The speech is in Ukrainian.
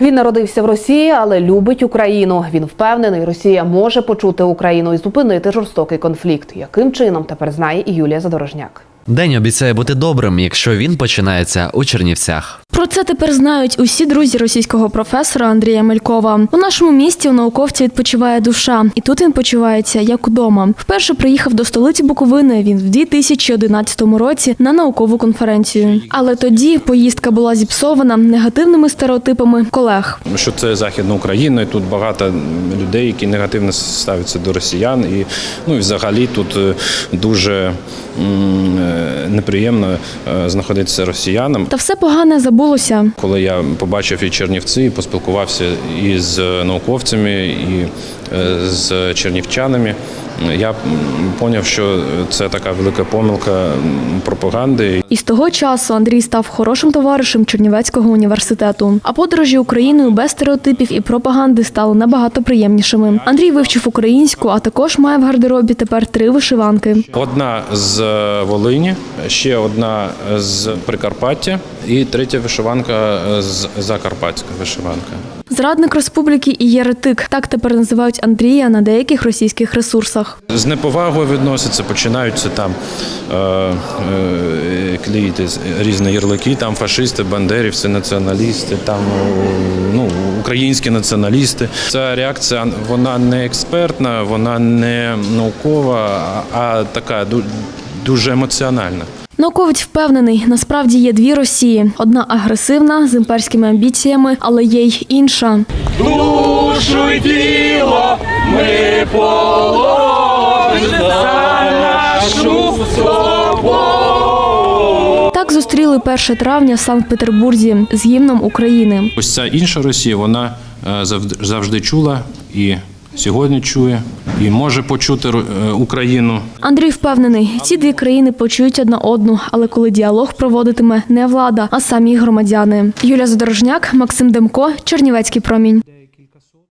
Він народився в Росії, але любить Україну. Він впевнений, Росія може почути Україну і зупинити жорстокий конфлікт. Яким чином тепер знає і Юлія Задорожняк. День обіцяє бути добрим, якщо він починається у Чернівцях. Про це тепер знають усі друзі російського професора Андрія Мелькова. У нашому місті у науковця відпочиває душа, і тут він почувається як удома. Вперше приїхав до столиці Буковини. Він в 2011 році на наукову конференцію. Але тоді поїздка була зіпсована негативними стереотипами колег. що це Західна Україна, і тут багато людей, які негативно ставляться до росіян. І ну і взагалі тут е, дуже м, е, неприємно е, знаходитися росіянам. Та все погане забулося. Коли я побачив і Чернівці, і поспілкувався із науковцями, і е, з чернівчанами, я зрозумів, що це така велика помилка пропаганди. І з того часу Андрій став хорошим товаришем Чернівецького університету. А подорожі Україною без стереотипів і пропаганди стали набагато приємнішими. Андрій вивчив українську, а також має в гардеробі тепер три вишиванки. Одна з е, Волині, ще одна з Прикарпаття, і третя вишиванка з Закарпатська вишиванка. Зрадник республіки і єретик. Так тепер називають Андрія на деяких російських ресурсах. З неповагою відносяться, починаються там е, е, клеїти різні ярлики, там фашисти, бандерівці, націоналісти, там е, ну, українські націоналісти. Ця реакція вона не експертна, вона не наукова, а, а така дуже емоціональна. Науковець впевнений, насправді є дві Росії: одна агресивна з імперськими амбіціями, але є й інша. душу й тіло ми положимо за нашу свободу. Так зустріли 1 травня в Санкт-Петербурзі з гімном України. Ось ця інша Росія, вона е, завжди чула і сьогодні чує, і може почути е, Україну. Андрій впевнений, ці дві країни почують одна одну, але коли діалог проводитиме не влада, а самі громадяни. Юлія Задорожняк, Максим Демко, Чернівецький промінь.